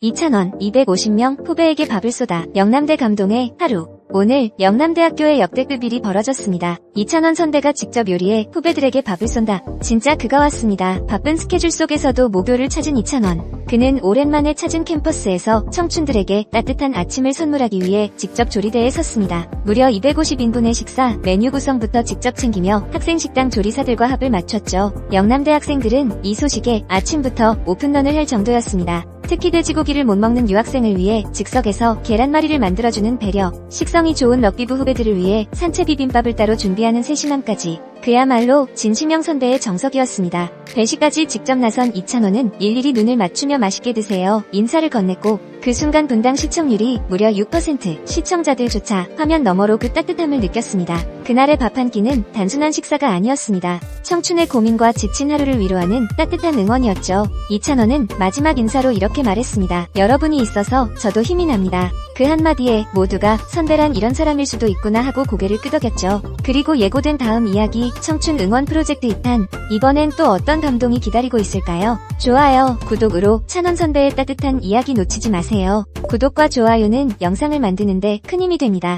2,000원, 250명 후배에게 밥을 쏟아 영남대 감동의 하루. 오늘 영남대학교에 역대급 일이 벌어졌습니다. 2,000원 선배가 직접 요리해 후배들에게 밥을 쏜다. 진짜 그가 왔습니다. 바쁜 스케줄 속에서도 목요를 찾은 2,000원. 그는 오랜만에 찾은 캠퍼스에서 청춘들에게 따뜻한 아침을 선물하기 위해 직접 조리대에 섰습니다. 무려 250인분의 식사, 메뉴 구성부터 직접 챙기며 학생 식당 조리사들과 합을 맞췄죠. 영남대 학생들은 이 소식에 아침부터 오픈런을 할 정도였습니다. 특히 돼지고기를 못 먹는 유학생을 위해 즉석에서 계란말이를 만들어주는 배려, 식성이 좋은 럭비부 후배들을 위해 산채 비빔밥을 따로 준비하는 세심함까지 그야말로 진심형 선배의 정석이었습니다. 배식까지 직접 나선 이찬호는 일일이 눈을 맞추며 맛있게 드세요. 인사를 건넸고 그 순간 분당 시청률이 무려 6% 시청자들조차 화면 너머로 그 따뜻함을 느꼈습니다. 그날의 밥 한 끼는 단순한 식사가 아니었습니다. 청춘의 고민과 지친 하루를 위로하는 따뜻한 응원이었죠. 이찬호는 마지막 인사로 이렇게 말했습니다. 여러분이 있어서 저도 힘이 납니다. 그 한마디에 모두가 선배란 이런 사람일 수도 있구나 하고 고개를 끄덕였죠. 그리고 예고된 다음 이야기 청춘 응원 프로젝트 2탄 이번엔 또 어떤 감동이 기다리고 있을까요? 좋아요, 구독으로 찬원 선배의 따뜻한 이야기 놓치지 마세 요. 구독과 좋아요는 영상을 만드는데 큰 힘이 됩니다.